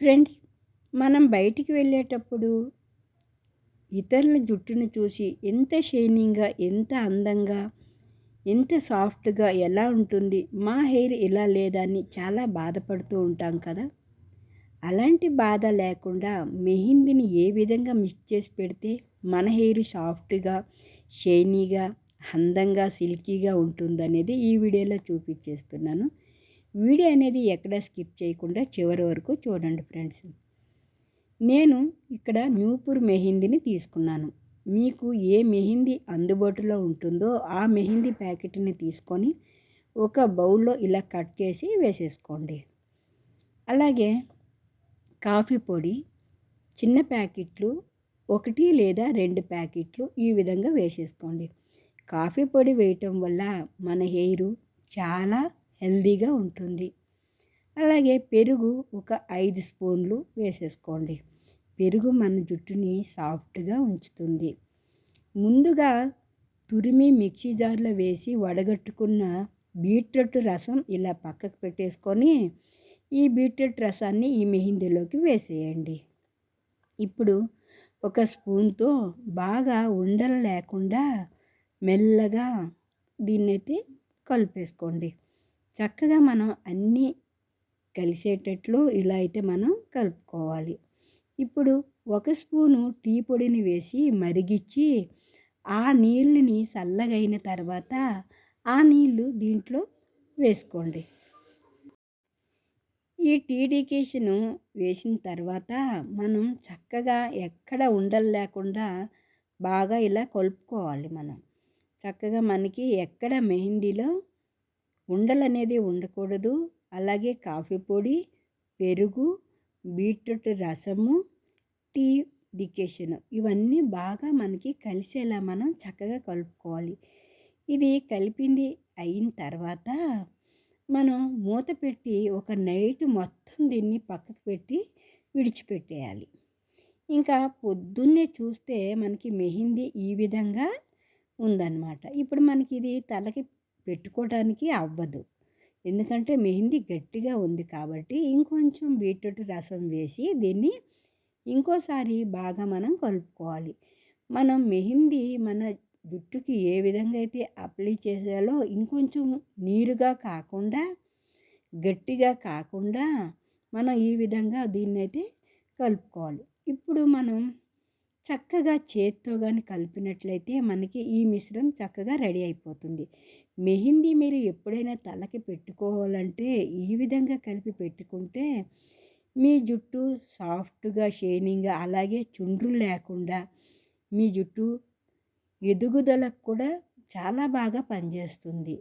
Friends మనం బయటికి వెళ్ళేటప్పుడు ఇతరుల జుట్టును చూసి ఎంత షైనింగ్గా ఎంత అందంగా ఎంత సాఫ్ట్గా ఎలా ఉంటుంది మా హెయిర్ ఇలా లేదని చాలా బాధపడుతూ ఉంటాం కదా. అలాంటి బాధ లేకుండా మెహిందీని ఏ విధంగా మిక్స్ చేసి పెడితే మన హెయిర్ సాఫ్ట్గా షైనీగా అందంగా సిల్కీగా ఉంటుందనేది ఈ వీడియోలో చూపించేస్తున్నాను. వీడియో అనేది ఎక్కడ స్కిప్ చేయకుండా చివరి వరకు చూడండి ఫ్రెండ్స్. నేను ఇక్కడ న్యూపూర్ మెహిందీని తీసుకున్నాను. మీకు ఏ మెహిందీ అందుబాటులో ఉంటుందో ఆ మెహిందీ ప్యాకెట్ని తీసుకొని ఒక బౌల్లో ఇలా కట్ చేసి వేసేసుకోండి. అలాగే కాఫీ పొడి చిన్న ప్యాకెట్లు ఒకటి లేదా రెండు ప్యాకెట్లు ఈ విధంగా వేసేసుకోండి. కాఫీ పొడి వేయటం వల్ల మన హెయిర్ చాలా హెల్దీగా ఉంటుంది. అలాగే పెరుగు ఒక ఐదు స్పూన్లు వేసేసుకోండి. పెరుగు మన జుట్టుని సాఫ్ట్గా ఉంచుతుంది. ముందుగా తురిమి మిక్సీ జార్లో వేసి వడగట్టుకున్న బీట్రూట్ రసం ఇలా పక్కకు పెట్టేసుకొని ఈ బీట్రూట్ రసాన్ని ఈ మెహిందీలోకి వేసేయండి. ఇప్పుడు ఒక స్పూన్తో బాగా ఉండలు లేకుండా మెల్లగా దీన్నైతే కలిపేసుకోండి. చక్కగా మనం అన్నీ కలిసేటట్లు ఇలా అయితే మనం కలుపుకోవాలి. ఇప్పుడు ఒక స్పూను టీ పొడిని వేసి మరిగించి ఆ నీళ్ళని చల్లగైన తర్వాత ఆ నీళ్ళు దీంట్లో వేసుకోండి. ఈ టీ డికేషను వేసిన తర్వాత మనం చక్కగా ఎక్కడ ఉండలు లేకుండా బాగా ఇలా కలుపుకోవాలి మనం. చక్కగా మనకి ఎక్కడ మెహందీలో ఉండలు అనేది ఉండకూడదు. అలాగే కాఫీ పొడి పెరుగు బీట్రూట్ రసము టీ డికేషన్ ఇవన్నీ బాగా మనకి కలిసేలా మనం చక్కగా కలుపుకోవాలి. ఇది కలిపింది అయిన తర్వాత మనం మూత పెట్టి ఒక నైట్ మొత్తం దీన్ని పక్కకు పెట్టి విడిచిపెట్టేయాలి. ఇంకా పొద్దున్నే చూస్తే మనకి మెహిందీ ఈ విధంగా ఉందన్నమాట. ఇప్పుడు మనకి ఇది తలకి పెట్టుకోవడానికి అవ్వదు. ఎందుకంటే మెహందీ గట్టిగా ఉంది కాబట్టి ఇంకొంచెం బీట్రూట్ రసం వేసి దీన్ని ఇంకోసారి బాగా మనం కలుపుకోవాలి. మనం మెహందీ మన జుట్టుకి ఏ విధంగా అయితే అప్లై చేసేయాలో ఇంకొంచెం నీరుగా కాకుండా గట్టిగా కాకుండా మనం ఈ విధంగా దీన్ని అయితే కలుపుకోవాలి. ఇప్పుడు మనం చక్కగా చేత్తో కానీ కలిపినట్లయితే మనకి ఈ మిశ్రమం చక్కగా రెడీ అయిపోతుంది. మెహిందీ మీరు ఎప్పుడైనా తలకి పెట్టుకోవాలంటే ఈ విధంగా కలిపి పెట్టుకుంటే మీ జుట్టు సాఫ్ట్గా షైనింగ్గా అలాగే చుండ్రు లేకుండా మీ జుట్టు ఎదుగుదలకు కూడా చాలా బాగా పనిచేస్తుంది.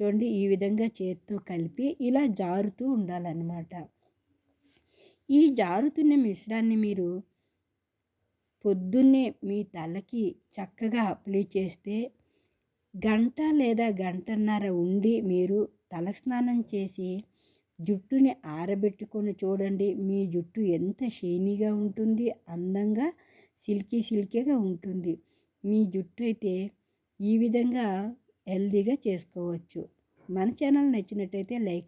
చూడండి ఈ విధంగా చేత్తో కలిపి ఇలా జారుతూ ఉండాలన్నమాట. ఈ జారుతున్న మిశ్రాన్ని మీరు పొద్దున్నే మీ తలకి చక్కగా అప్లై చేస్తే గంట లేదా గంటన్నర ఉండి మీరు తలస్నానం చేసి జుట్టుని ఆరబెట్టుకొని చూడండి. మీ జుట్టు ఎంత షైనీగా ఉంటుంది అందంగా సిల్కీ సిల్కీగా ఉంటుంది. మీ జుట్టు అయితే ఈ విధంగా హెల్దీగా చేసుకోవచ్చు. మన ఛానల్ నచ్చినట్టయితే లైక్